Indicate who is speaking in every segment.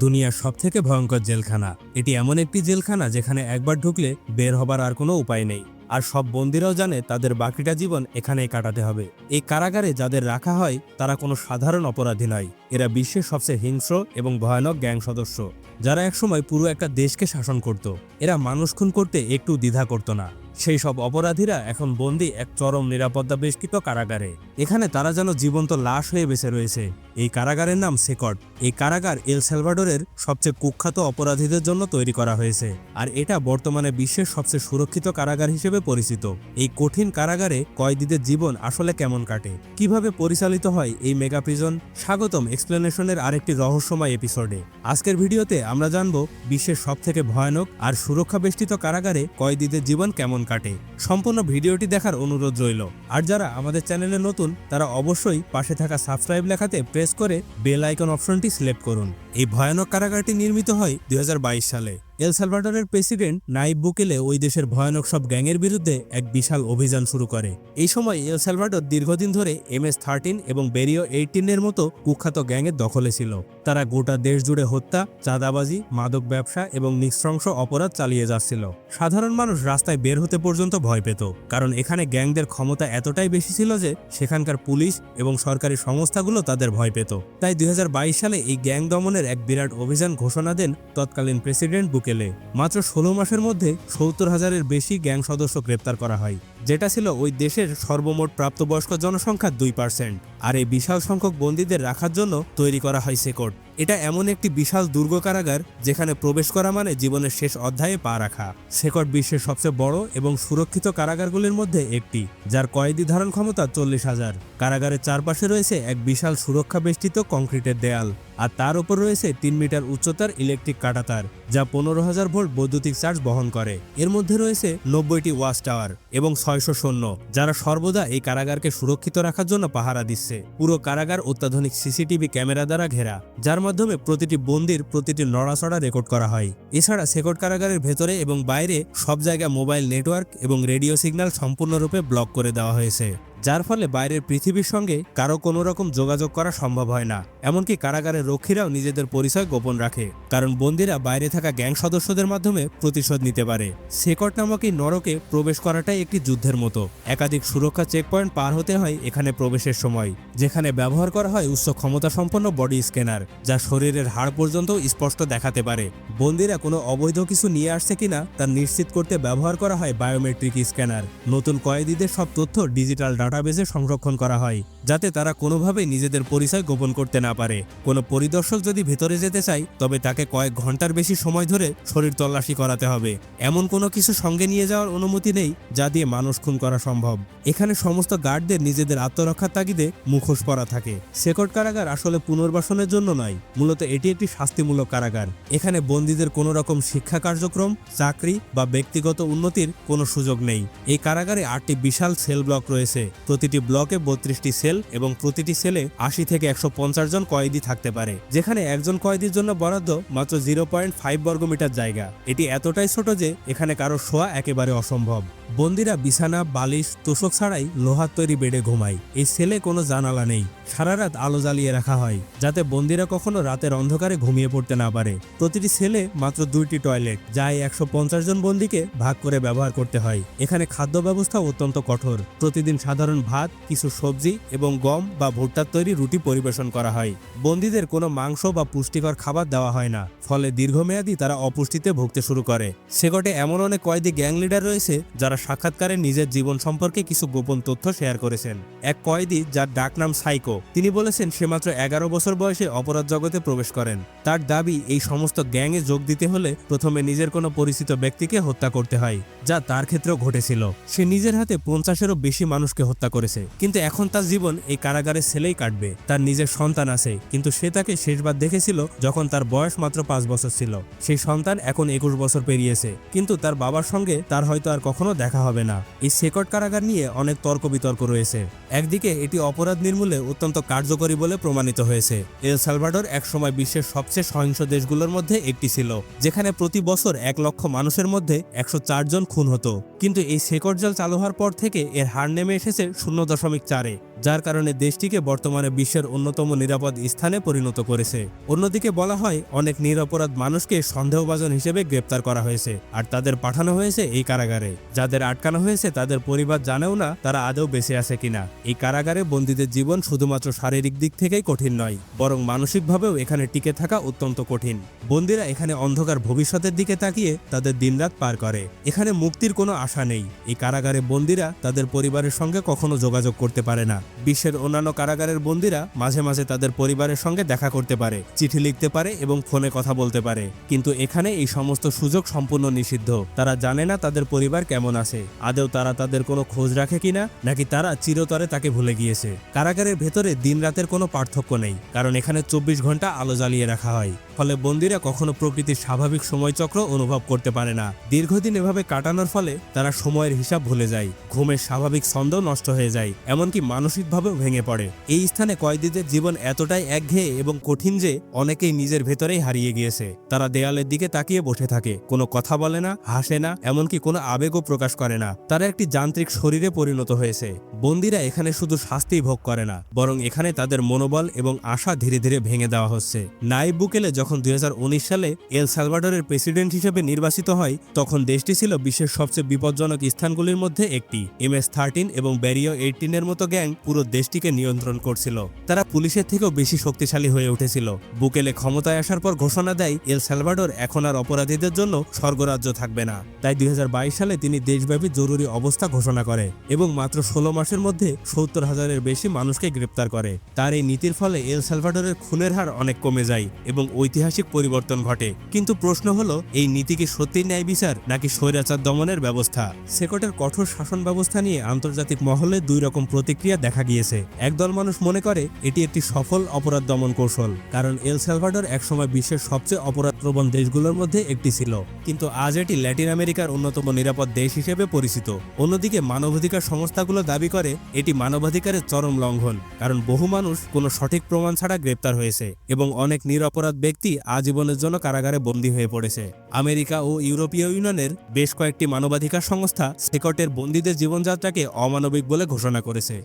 Speaker 1: দুনিয়ার সবথেকে ভয়ঙ্কর জেলখানা। এটি এমন একটি জেলখানা যেখানে একবার ঢুকলে বের হবার আর কোনো উপায় নেই। আর সব বন্দিরাও জানে তাদের বাকিটা জীবন এখানেই কাটাতে হবে। এই কারাগারে যাদের রাখা হয়, তারা কোনো সাধারণ অপরাধী নয়। এরা বিশ্বের সবচেয়ে হিংস্র এবং ভয়ানক গ্যাং সদস্য, যারা একসময় পুরো একটা দেশকে শাসন করত। এরা মানুষ খুন করতে একটু দ্বিধা করত না। সেই সব অপরাধীরা এখন বন্দী এক চরম নিরাপত্তা বেষ্টিত কারাগারে। এখানে তারা যেন জীবন্ত লাশ হয়ে বেঁচে রয়েছে। এই কারাগারের নাম সেকট। এই কারাগার এল সালভাডোরের সবচেয়ে কুখ্যাত অপরাধীদের জন্য তৈরি করা হয়েছে। আর এটা বর্তমানে বিশ্বের সবচেয়ে সুরক্ষিত কারাগার হিসেবে পরিচিত। এই কঠিন কারাগারে কয়েদিদের জীবন আসলে কেমন কাটে? কীভাবে পরিচালিত হয় এই মেগা প্রিজন? স্বাগতম এক্সপ্লেনেশনের আরেকটি রহস্যময় এপিসোডে। আজকের ভিডিওতে আমরা জানব বিশ্বের সবথেকে ভয়ানক আর সুরক্ষা বেষ্টিত কারাগারে কয়েদিদের জীবন কেমন কাটে। সম্পূর্ণ ভিডিওটি দেখার অনুরোধ রইল। আর যারা আমাদের চ্যানেলে নতুন, তারা অবশ্যই পাশে থাকা সাবস্ক্রাইব লেখাতে প্রেস করে বেল আইকন অপশনটি সিলেক্ট করুন। এই ভয়ানক কারাগারটি নির্মিত হয় দুই হাজার বাইশ সালে। এল সালভাডরের প্রেসিডেন্ট নাইব বুকেলে ওই দেশের ভয়ানক সব গ্যাংয়ের বিরুদ্ধে এক বিশাল অভিযান শুরু করে। এই সময় এল সালভাডর দীর্ঘদিন ধরে এম এস থার্টিন এবং বেরিও এইটিনের মতো কুখ্যাত গ্যাংয়ের দখলে ছিল। তারা গোটা দেশ জুড়ে হত্যা, চাঁদাবাজি, মাদক ব্যবসা এবং নৃশংস অপরাধ চালিয়ে যাচ্ছিল। সাধারণ মানুষ রাস্তায় বের হতে পর্যন্ত ভয় পেত, কারণ এখানে গ্যাংদের ক্ষমতা এতটাই বেশি ছিল যে সেখানকার পুলিশ এবং সরকারি সংস্থাগুলো তাদের ভয় পেত। তাই দুই হাজার বাইশ সালে এই গ্যাং দমনের এক বিরাট অভিযান ঘোষণা দেন তৎকালীন প্রেসিডেন্ট বুকেলে মাত্র ষোলো মাসের মধ্যে সত্তর হাজারের বেশি গ্যাং সদস্য গ্রেপ্তার করা হয়। যেটা ছিল ওই দেশের সর্বমোট প্রাপ্তবয়স্ক জনসংখ্যার দুই পার্সেন্ট আর এই বিশাল সংখ্যক বন্দীদের রাখার জন্য তৈরি করা হয় সেকট। এটা এমন একটি বিশাল দুর্গ কারাগার, যেখানে প্রবেশ করা মানে জীবনের শেষ অধ্যায়ে পা রাখা। সেকট বিশ্বের সবচেয়ে বড় এবং সুরক্ষিত কারাগারগুলির মধ্যে একটি, যার কয়েদি ধারণ ক্ষমতা চল্লিশ হাজার। কারাগারের চারপাশে রয়েছে এক বিশাল সুরক্ষা বেষ্টিত কংক্রিটের দেয়াল, আর তার উপর রয়েছে তিন মিটার উচ্চতার ইলেকট্রিক কাটাতার, যা পনেরো হাজার ভোল্ট বৈদ্যুতিক চার্জ বহন করে। এর মধ্যে রয়েছে নব্বইটি ওয়াচ টাওয়ার এবং ছয়শো সৈন্য যারা সর্বদা এই কারাগারকে সুরক্ষিত রাখার জন্য পাহারা দিচ্ছে। পুরো কারাগার অত্যাধুনিক সিসিটিভি ক্যামেরা দ্বারা ঘেরা, যার মাধ্যমে প্রতিটি বন্দির প্রতিটি নড়াচড়া রেকর্ড করা হয়। এছাড়া সেকট কারাগারের ভেতরে এবং বাইরে সব জায়গায় মোবাইল নেটওয়ার্ক এবং রেডিও সিগন্যাল সম্পূর্ণরূপে ব্লক করে দেওয়া হয়েছে। যার ফলে বাইরের পৃথিবীর সঙ্গে কারও কোনো রকম যোগাযোগ করা সম্ভব হয় না। এমনকি কারাগারের রক্ষীরাও নিজেদের পরিচয় গোপন রাখে, কারণ বন্দিরা বাইরে থাকা গ্যাং সদস্যদের মাধ্যমে প্রতিশোধ নিতে পারে। সেকট নামক এই নরকে প্রবেশ করাটাই একটি যুদ্ধের মতো। একাধিক সুরক্ষা চেকপয়েন্ট পার হতে হয় এখানে প্রবেশের সময়, যেখানে ব্যবহার করা হয় উচ্চ ক্ষমতা সম্পন্ন বডি স্ক্যানার, যা শরীরের হাড় পর্যন্ত স্পষ্ট দেখাতে পারে। বন্দিরা কোনো অবৈধ কিছু নিয়ে আসছে কিনা তা নিশ্চিত করতে ব্যবহার করা হয় বায়োমেট্রিক স্ক্যানার। নতুন কয়েদিদের সব তথ্য ডিজিটাল ডাটাবেসে সংরক্ষণ করা হয়, যাতে তারা কোনোভাবেই নিজেদের পরিচয় গোপন করতে না পারে। কোনো পরিদর্শক যদি ভেতরে যেতে চায়, তবে তাকে কয়েক ঘণ্টার বেশি সময় ধরে শরীর তল্লাশি করাতে হবে। এমন কোনো কিছু সঙ্গে নিয়ে যাওয়ার অনুমতি নেই, যা দিয়ে মানুষ খুন করা সম্ভব। এখানে সমস্ত গার্ডদের নিজেদের আত্মরক্ষার তাগিদে মুখোশ পরা থাকে। সেকট কারাগার আসলে পুনর্বাসনের জন্য নয়, মূলত এটি একটি শাস্তিমূলক কারাগার। এখানে বন্দীদের কোনো রকম শিক্ষা কার্যক্রম, চাকরি বা ব্যক্তিগত উন্নতির কোনো সুযোগ নেই। এই কারাগারে আটটি বিশাল সেল ব্লক রয়েছে। প্রতিটি ব্লকে বত্রিশটি সেল এবং প্রতিটি সেলে আশি থেকে একশো পঞ্চাশ জন কয়েদি থাকতে পারে, যেখানে একজন কয়েদির জন্য বরাদ্দ মাত্র জিরো পয়েন্ট ফাইভ বর্গমিটার জায়গা। এটি এতটাই ছোট যে এখানে কারও শোয়া একেবারে অসম্ভব। বন্দিরা বিছানা, বালিশ, তোষক ছাড়াই লোহার তৈরি বেডে ঘুমায়। এই সেলে কোনো জানালা নেই। সারা রাত আলো জ্বালিয়ে রাখা হয়, যাতে বন্দিরা কখনো রাতের অন্ধকারে ঘুমিয়ে পড়তে না পারে। প্রতিটি সেলে মাত্র দুইটি টয়লেট যা একশো পঞ্চাশ জন বন্দিকে ভাগ করে ব্যবহার করতে হয়। এখানে খাদ্য ব্যবস্থা অত্যন্ত কঠোর। প্রতিদিন সাধারণ ভাত, কিছু সবজি এবং গম বা ভুট্টার তৈরি রুটি পরিবেশন করা হয়। বন্দীদের কোনো মাংস বা পুষ্টিকর খাবার দেওয়া হয় না, ফলে দীর্ঘমেয়াদী তারা অপুষ্টিতে ভুগতে শুরু করে। সেকটে এমন অনেক কয়েদি গ্যাং লিডার রয়েছে, যারা সাক্ষাৎকারে নিজের জীবন সম্পর্কে কিছু গোপন তথ্য শেয়ার করেছেন। এক কয়েদি যার ডাকনাম সাইকো, তিনি বলেছেন সে মাত্র এগারো বছর বয়সে অপরাধ জগতে প্রবেশ করেন। তার দাবি, এই সমস্ত গ্যাংয়ে যোগ দিতে হলে প্রথমে নিজের কোনো পরিচিত ব্যক্তিকে হত্যা করতে হয়, যা তার ক্ষেত্রেও ঘটেছিল। সে নিজের হাতে পঞ্চাশেরও বেশি মানুষকে হত্যা করেছে, কিন্তু এখন তার জীবন এই কারাগারে ছেলেই কাটবে। তার নিজের সন্তান আছে, কিন্তু সে তাকে শেষবার দেখেছিল যখন তার বয়স মাত্র পাঁচ বছর ছিল। সেই সন্তান এখন একুশ বছর পেরিয়েছে, কিন্তু তার বাবার সঙ্গে তার হয়তো আর কখনো দেখা হবে না। এই সেকট কারাগার নিয়ে অনেক তর্ক বিতর্ক রয়েছে। একদিকে এটি অপরাধ নির্মূলে অত্যন্ত কার্যকরী বলে প্রমাণিত হয়েছে। এল সালভাডর একসময় বিশ্বের সবচেয়ে সহিংস দেশগুলোর মধ্যে একটি ছিল, যেখানে প্রতি বছর এক লক্ষ মানুষের মধ্যে একশো জন খুন হতো। কিন্তু এই সেকট জল চালু হওয়ার পর থেকে এর হার নেমে এসেছে শূন্য দশমিক চারে। যার কারণে দেশটিকে বর্তমানে বিশ্বের অন্যতম নিরাপদ স্থানে পরিণত করেছে। অন্যদিকে বলা হয়, অনেক নিরপরাধ মানুষকে সন্দেহভাজন হিসেবে গ্রেপ্তার করা হয়েছে আর তাদের পাঠানো হয়েছে এই কারাগারে। যাদের আটকানো হয়েছে, তাদের পরিবার জানেও না তারা আদৌ বেঁচে আছে কিনা। এই কারাগারে বন্দীদের জীবন শুধুমাত্র শারীরিক দিক থেকেই কঠিন নয়, বরং মানসিকভাবেও এখানে টিকে থাকা অত্যন্ত কঠিন। বন্দীরা এখানে অন্ধকার ভবিষ্যতের দিকে তাকিয়ে তাদের দিনরাত পার করে। এখানে মুক্তির কোনো আশা নেই। এই কারাগারে বন্দীরা তাদের পরিবারের সঙ্গে কখনো যোগাযোগ করতে পারে না। বিশ্বের অন্যান্য কারাগারের বন্দীরা মাঝে মাঝে তাদের পরিবারের সঙ্গে দেখা করতে পারে, চিঠি লিখতে পারে এবং ফোনে কথা বলতে পারে। কিন্তু এখানে এই সমস্ত সুযোগ সম্পূর্ণ নিষিদ্ধ। তারা জানে না তাদের পরিবার কেমন আছে। আদৌ তারা তাদের কোনো খোঁজ রাখে কিনা, নাকি তারা চিরতরে তাকে ভুলে গিয়েছে। কারাগারের ভেতরে দিন রাতের কোনো পার্থক্য নেই, কারণ এখানে চব্বিশ ঘণ্টা আলো জ্বালিয়ে রাখা হয়। ফলে বন্দীরা কখনো প্রকৃতির স্বাভাবিক সময়চক্র অনুভব করতে পারে না। দীর্ঘদিন এভাবে কাটানোর ফলে তারা সময়ের হিসাব ভুলে যায়। ঘুমের স্বাভাবিক ছন্দ নষ্ট হয়ে যায়। এমনকি মানসিকভাবেও ভেঙে পড়ে। এই স্থানে কয়েদিদের জীবন এতটাই একঘেয়ে এবং কঠিন যে অনেকেই নিজের ভেতরেই হারিয়ে গিয়েছে। তারা দেয়ালের দিকে তাকিয়ে বসে থাকে। কোনো কথা বলে না, হাসে না, এমনকি কোনো আবেগও প্রকাশ করে না। তারা একটি যান্ত্রিক শরীরে পরিণত হয়েছে। বন্দিরা এখানে শুধু শাস্তি ভোগ করে না, বরং এখানে তাদের মনোবল এবং আশা ধীরে ধীরে ভেঙে দেওয়া হচ্ছে। নাইব বুকেলে যখন দুই হাজার উনিশ সালে এল সালভাডরের প্রেসিডেন্ট হিসেবে নির্বাচিত হয়, তখন দেশটি ছিল বিশ্বের সবচেয়ে বিপজ্জনক স্থানগুলির মধ্যে একটি। এম এস থার্টিন এবং ব্যারিও এইটিনের মতো গ্যাং পুরো দেশটিকে নিয়ন্ত্রণ করছিল। তারা পুলিশের থেকেও বেশি শক্তিশালী হয়ে উঠেছিল। বুকেলে ক্ষমতায় আসার পর ঘোষণা দেয়, এল সালভাডর এখন আর অপরাধীদের জন্য স্বর্গরাজ্য থাকবে না। তাই দুই হাজার বাইশ সালে তিনি দেশব্যাপী জরুরি অবস্থা ঘোষণা করে এবং মাত্র ষোলো মাসের মধ্যে সত্তর হাজারের বেশি মানুষকে গ্রেপ্তার করে। তার এই নীতির ফলে এল সালভাডরের খুনের হার অনেক কমে যায় এবং ঐতিহাসিক পরিবর্তন ঘটে। কিন্তু প্রশ্ন হলো, এই নীতি কি সত্যি ন্যায় বিচার নাকি স্বৈরাচার দমনের ব্যবস্থা? সেকটের কঠোর শাসন ব্যবস্থা নিয়ে আন্তর্জাতিক মহলে দুই রকম প্রতিক্রিয়া দেখা গিয়েছে। একদল মানুষ মনে করে, এটি একটি সফল অপরাধ দমন কৌশল, কারণ এল সালভাডর একসময় বিশ্বের সবচেয়ে অপরাধপ্রবণ দেশগুলোর মধ্যে একটি ছিল। কিন্তু আজ এটি ল্যাটিন আমেরিকার অন্যতম নিরাপদ দেশ হিসেবে পরিচিত। অন্যদিকে মানবাধিকার সংস্থাগুলো দাবি করে, এটি মানবাধিকারের চরম লঙ্ঘন, কারণ বহু মানুষ কোনো সঠিক প্রমাণ ছাড়া গ্রেপ্তার হয়েছে এবং অনেক নিরপরাধ ব্যক্তি আজীবনের জন্য কারাগারে বন্দী হয়ে পড়েছে। আমেরিকা ও ইউরোপীয় ইউনিয়নের বেশ কয়েকটি মানবাধিকার সংস্থা সেকটের বন্দীদের জীবনযাত্রাকে অমানবিক বলে ঘোষণা করেছে।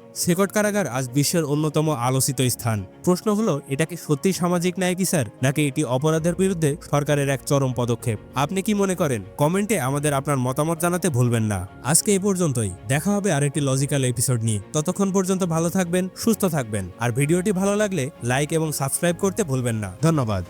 Speaker 1: কারাগার আজ বিশ্বের অন্যতম আলোচিত স্থান। প্রশ্ন হলো, এটা কি সত্যি সামাজিক ন্যায় কি, স্যার? নাকি এটি অপরাধের বিরুদ্ধে সরকারের এক চরম পদক্ষেপ? আপনি কি মনে করেন? কমেন্টে আমাদের আপনার মতামত জানাতে ভুলবেন না। আজকে এ পর্যন্তই। দেখা হবে আরেকটি লজিক্যাল এপিসোড নিয়ে। ততক্ষণ পর্যন্ত ভালো থাকবেন, সুস্থ থাকবেন। আর ভিডিওটি ভালো লাগলে লাইক এবং সাবস্ক্রাইব করতে ভুলবেন না। ধন্যবাদ।